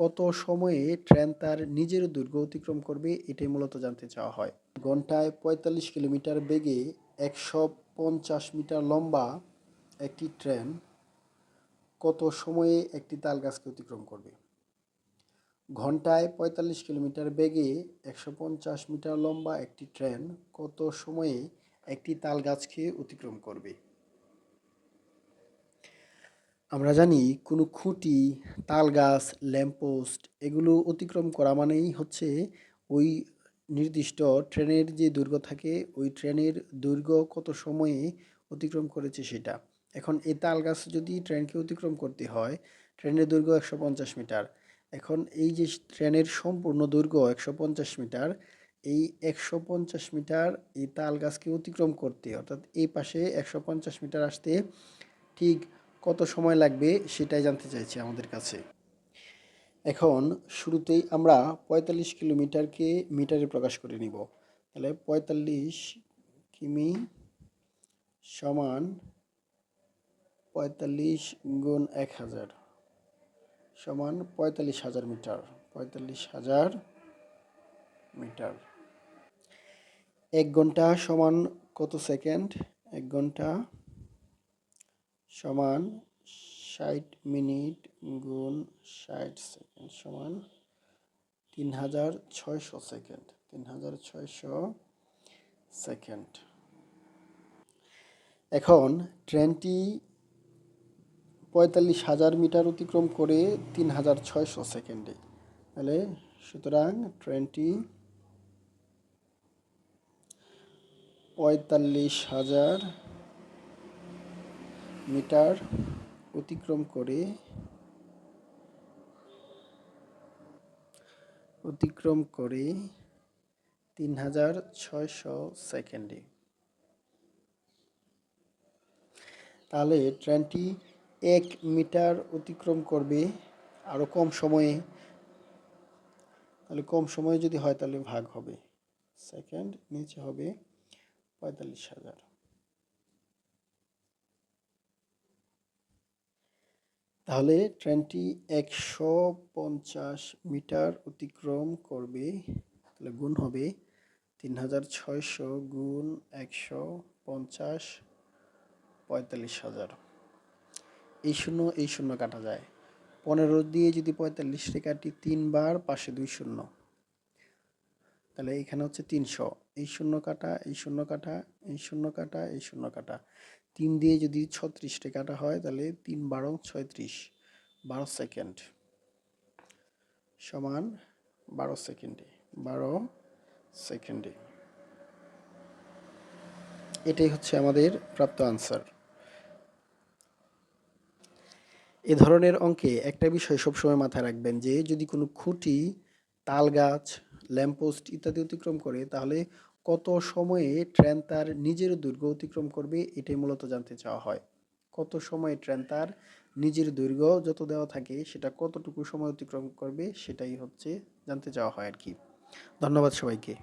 কত সময়ে ট্রেন তার নিজের দুর্গ অতিক্রম করবে এটাই মূলত জানতে চাওয়া হয়। ঘন্টায় পঁয়তাল্লিশ কিলোমিটার বেগে একশো পঞ্চাশ মিটার লম্বা একটি ট্রেন কত সময়ে একটি তালগাছকে অতিক্রম করবে? ঘন্টায় পঁয়তাল্লিশ কিলোমিটার বেগে একশো পঞ্চাশ মিটার লম্বা একটি ট্রেন কত সময়ে একটি তাল গাছকে অতিক্রম করবে? আমরা জানি কোনো খুঁটি তাল গাছ ল্যাম্পপোস্ট এগুলো অতিক্রম করা মানেই হচ্ছে ওই নির্দিষ্ট ট্রেনের যে দৈর্ঘ্য থাকে, ওই ট্রেনের দৈর্ঘ্য কত সময়ে অতিক্রম করেছে সেটা। এখন এই তাল গাছ যদি ট্রেনকে অতিক্রম করতে হয়, ট্রেনের দৈর্ঘ্য একশো পঞ্চাশ মিটার। এখন এই যে ট্রেনের সম্পূর্ণ দৈর্ঘ্য একশো পঞ্চাশ মিটার, এই একশো পঞ্চাশ মিটার এই তাল গাছকে অতিক্রম করতে, অর্থাৎ এই পাশে একশো পঞ্চাশ মিটার আসতে ঠিক কত সময় লাগবে সেটাই জানতে চাইছি আমাদের কাছে। এখন শুরুতেই আমরা পঁয়তাল্লিশ কিলোমিটারকে মিটারে প্রকাশ করে নিব। তাহলে পঁয়তাল্লিশ কিমি সমান পঁয়তাল্লিশ গুণ এক হাজার সমান পঁয়তাল্লিশ হাজার মিটার, পঁয়তাল্লিশ হাজার মিটার। এক ঘণ্টা সমান কত সেকেন্ড? এক ঘণ্টা সমান ষাট মিনিট গুণ ষাট সেকেন্ড সমান তিন হাজার ছয়শো সেকেন্ড তিন হাজার ছয়শো সেকেন্ড। এখন ট্রেনটি পঁয়তাল্লিশ হাজার মিটার অতিক্রম করে তিন হাজার ছয়শো সেকেন্ডে। তাহলে সুতরাং ট্রেনটি পঁয়তাল্লিশ হাজার মিটার অতিক্রম করে অতিক্রম করে তিন হাজার ছয়শো সেকেন্ডে। তাহলে ট্রেনটি এক মিটার অতিক্রম করবে আরও কম সময়ে। তাহলে কম সময়ে যদি হয় তাহলে ভাগ হবে। সেকেন্ড, নিচে হবে পঁয়তাল্লিশ হাজার। তাহলে ট্রেনটি একশো পঞ্চাশ মিটার অতিক্রম করবে, তাহলে গুণ হবে তিন হাজার ছয়শো গুণ একশো পঞ্চাশ, পঁয়তাল্লিশ হাজার। এই শূন্য এই শূন্য কাটা যায়। পনেরো দিয়ে যদি পঁয়তাল্লিশটি কাটি, তিনবার পাশে দুই শূন্য। তাহলে এখানে হচ্ছে তিনশো। এই শূন্য কাটা, এই শূন্য কাটা, এই শূন্য কাটা, এই শূন্য কাটা। তিন দিয়ে যদি ছত্রিশটি কাটা হয়, তাহলে তিন বারো ছয়ত্রিশ, বারো সেকেন্ড। সমান বারো সেকেন্ডে বারো সেকেন্ডে। এটাই হচ্ছে আমাদের প্রাপ্ত আনসার এ ধরনের অঙ্কে একটা বিষয় সবসময় মাথায় রাখবেন যে, যদি কোনো খুঁটি, তাল গাছ, ল্যাম্পপোস্ট ইত্যাদি অতিক্রম করে, তাহলে কত সময়ে ট্রেন তার নিজের দৈর্ঘ্য অতিক্রম করবে এটাই মূলত জানতে চাওয়া হয়। কত সময়ে ট্রেন তার নিজের দৈর্ঘ্য যত দেওয়া থাকে সেটা কতটুকু সময় অতিক্রম করবে সেটাই হচ্ছে জানতে চাওয়া হয় আর কি। ধন্যবাদ সবাইকে।